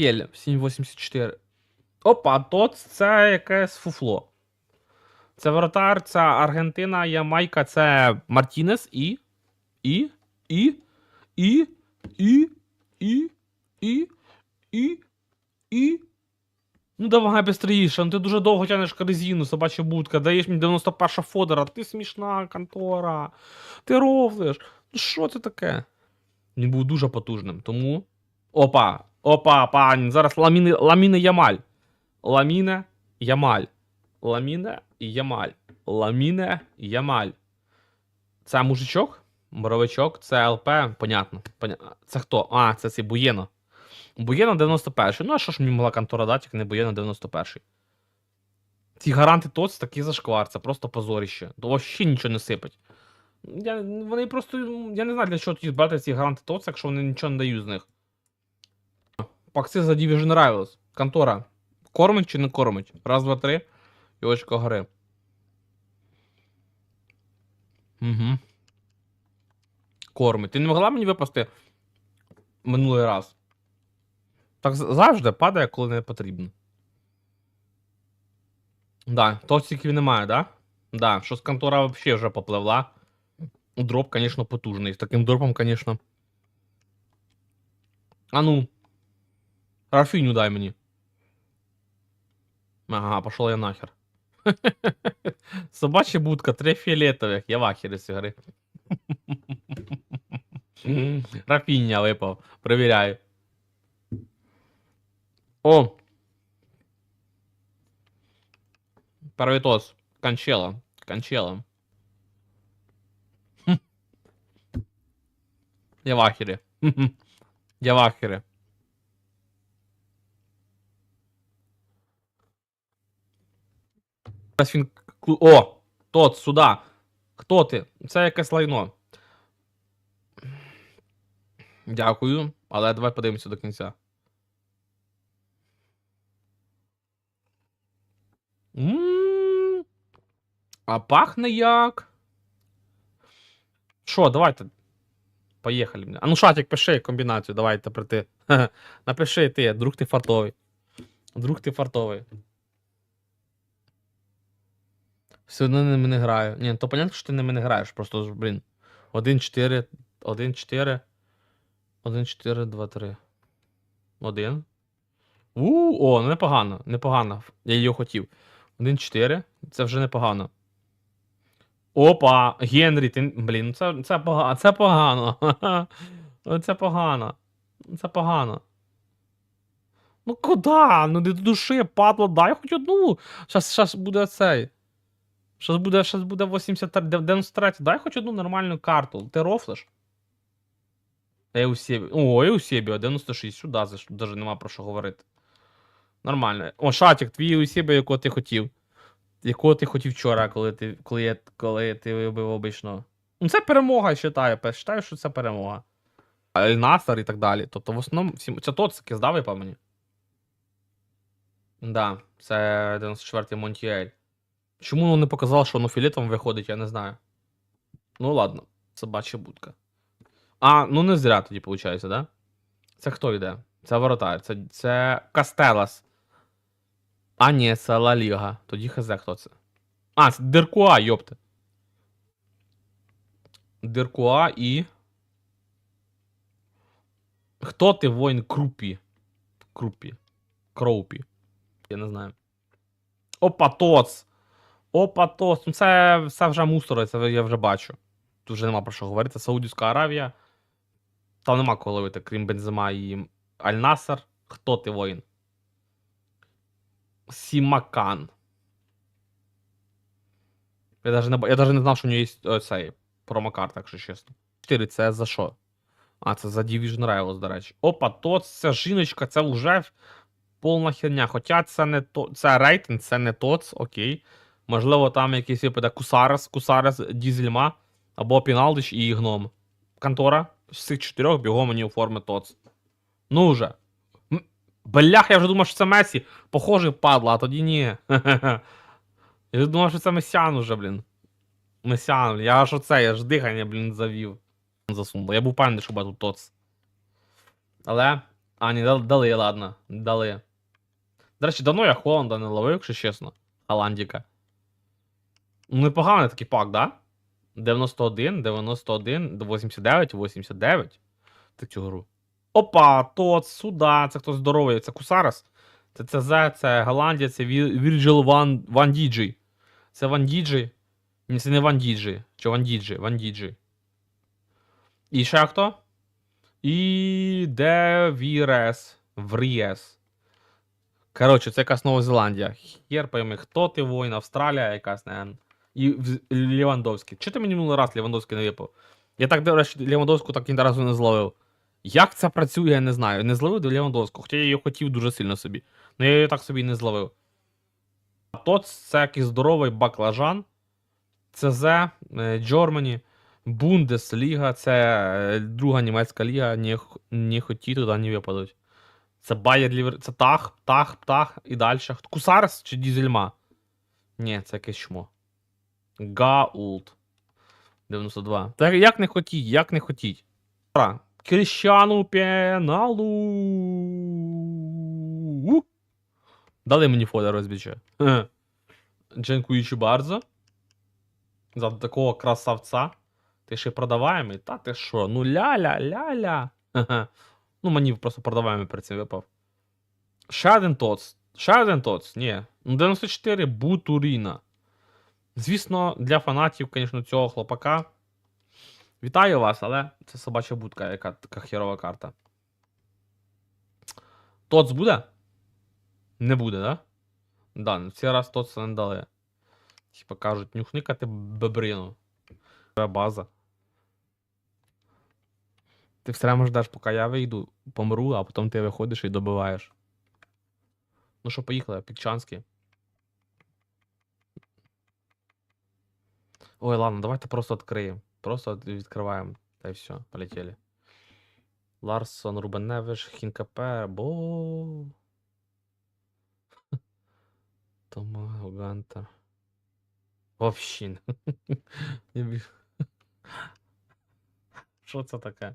Єль, 784. Опа, тот це якесь фуфло. Це воротар, це Аргентина, Ямайка, це Мартінес і. І. І. І. І. І. І. І. І. Ну давай быстріше, ну ти дуже довго тянеш корзину, собача будка, даєш мені 91 фодера, ти смішна контора. Ти рофлиш. Ну що це таке? Він був дуже потужним, тому. Опа! Опа, пані, зараз ламіни, ламіни Ямаль. Ламіне Ямаль. Ламіне Ямаль. Ламіне Ямаль. Це мужичок? Боровичок, це ЛП, понятно. Поня... Це хто? А, це цей Буєно. Буєно 91. Ну, а що ж мені могла контора дати, як не Буєно 91. Ці гаранти ТОЦ такі зашквар, це просто позоріще. Вообще нічого не сипать. Я, вони просто. Я не знаю, для чого тоді брати ці гаранти ТОЦ, якщо вони нічого не дають з них. Пакси за Division Rivals. Контора. Кормить чи не кормить? Раз, два, три. І очко гори. Угу. Кормить. Ти не могла мені випасти минулий раз? Так завжди падає, коли не потрібно. Да, токсиків немає, да? Да, щось контора взагалі вже попливла. Дроп, конечно, потужний. З таким дропом, конечно. А ну. Рафіню дай мені. Ага, пошел я нахер. Собача будка, три фіолетових. Я в ахері з цієї гри. Рафіння випав. Перевіряю. О! Первый тоз. Кончела. Кончела. Хм. Я в ахере. Я в ахере. Він О! Тот, сюди. Хто ти? Це якесь лайно. Дякую, але давай подивимося до кінця. М, А пахне як. Що, давайте. Поїхали. А ну, шатик, пиши комбінацію, давайте прийти. Напиши ти, друг ти фартовий. Друг ти фартовий. Все одно ними не граю. Ні, то понятно, що ти ними не граєш. Просто, блін. 1-4, 1-4. 1-4, 2-3. 1. У, о, непогано, непогано. Я її хотів. 1-4. Це вже непогано. Опа, Генрі, ти. Блін, ну це, це погано. Це погано. Це погано. Це погано. Ну куди? Ну не до душі, падло, дай хоч одну. Щас буде цей. Щас буде, щас буде 83, 93. Дай хоч одну нормальну карту. Ти рофлиш? Еусебі. О, Еусебіо, 96. Сюди, що навіть нема про що говорити. Нормально. О, шатик, твій Еусебіо, якого ти хотів. Якого ти хотів вчора, коли ти, коли я, коли ти вибив обично. Ну, це перемога, вважаю. Вважаю, що це перемога. Ельнасар і так далі. Тобто, в основному, всі... це тоцики здав, по мені. Да, це 94-й Монтіель. Чому воно не показало, що воно філетом виходить, я не знаю. Ну ладно, собача будка. А, ну не зря тоді, виходить, да? Це хто йде? Це воротар. Це, це Кастелас. А, ні, це Ла Ліга. Тоді хз, хто це? А, це Деркуа, йопте. Деркуа і. Хто ти воїн Крупі? Крупі. Кроупі. Я не знаю. Опа, тоц. Опа, тоц. Ну це все вже мусори, це я вже бачу. Тут вже нема про що говорити. Саудівська Аравія. Там нема кого ловити, крім Бензема і Аль-Насар. Хто ти воїн? Сімакан. Я даже не, я даже не знав, що у нього є е, цей промокарта, якщо чесно. 4 це за що? А, це за Division Rivals, до речі. Опа, то ця жіночка, це вже повна херня. Хоча це не то. Це рейтинг, це не ТОЦ, окей. Можливо, там якийсь випаде Кусарес, Кусарес, Дізельма, або Піналдич і Гном. Контора з цих чотирьох бігом мені оформить ТОЦ. Ну вже. Блях, я вже думав, що це Месі. Похожий падла, а тоді ні. Я думав, що це Месян уже, блін. Месян, я аж оце, я ж дихання, блін, завів. Засунуло. Я був певний, що буде ТОЦ. Але А, ні, дали, ладно. Дали. До речі, давно я Холланда не ловив, якщо чесно. Голландіка. Ну, непоганий такий пак, да? 91, 91, 89, 89. Ти цю гру. Опа, тот, сюда, це хто здоровий, це Кусарас. Це ЦЗ, це Голландія, це Вірджил Ван, Ван Діджі. Це Ван Діджі. Ні, це не Ван Діджі. Чи Ван Діджі, Ван Діджі. І ще хто? І де Вірес. Врієс. Коротше, це якась Нова Зеландія. Хер пойми, хто ти воїн, Австралія якась, не. І Лівандовський. Чи ти мені минулий раз Лівандовський не випав? Я так, до речі, Лівандовську так ні разу не зловив. Як це працює, я не знаю. Не зловив до Лівандовського, хоча я її хотів дуже сильно собі. Ну я її так собі не зловив. А тот це якийсь здоровий баклажан. ЦЗ, е, Germany, Бундесліга, це е, друга німецька ліга, х- не хоті туди не випадуть. Це Байер Лівер, це Тах, Птах, Птах і далі. Кусарс чи Дізельма? Ні, це якесь чмо. Гаулт. 92. Так як не хотіть, як не хотіть. Кріщану пеналу. Дали мені фода розбіче. Дякуючи bardzo. За такого красавця. Ти ще й продаваємий? Та ти що? Ну ля-ля, ля-ля. Ну, мені просто продаваємий при цим випав. Ще один тоц. Ще один тоц. Ні. Ну, 94 Бутуріна. Звісно, для фанатів, звісно, цього хлопака. Вітаю вас, але це собача будка, яка така херова карта. Тоц буде? Не буде, да? Да, в цей раз тоц не дали. Типа кажуть, нюхникати бебрину. Твоя база. Ти все одно ждеш, поки я вийду, помру, а потім ти виходиш і добиваєш. Ну що, поїхали, Пікчанський. Ой, ладно, давайте просто відкриємо. Просто открываем. Та й все, полетіли. Ларсон, Рубен Невиш, Хінкапе, бо. Тома Гантер. Бі- Що це таке?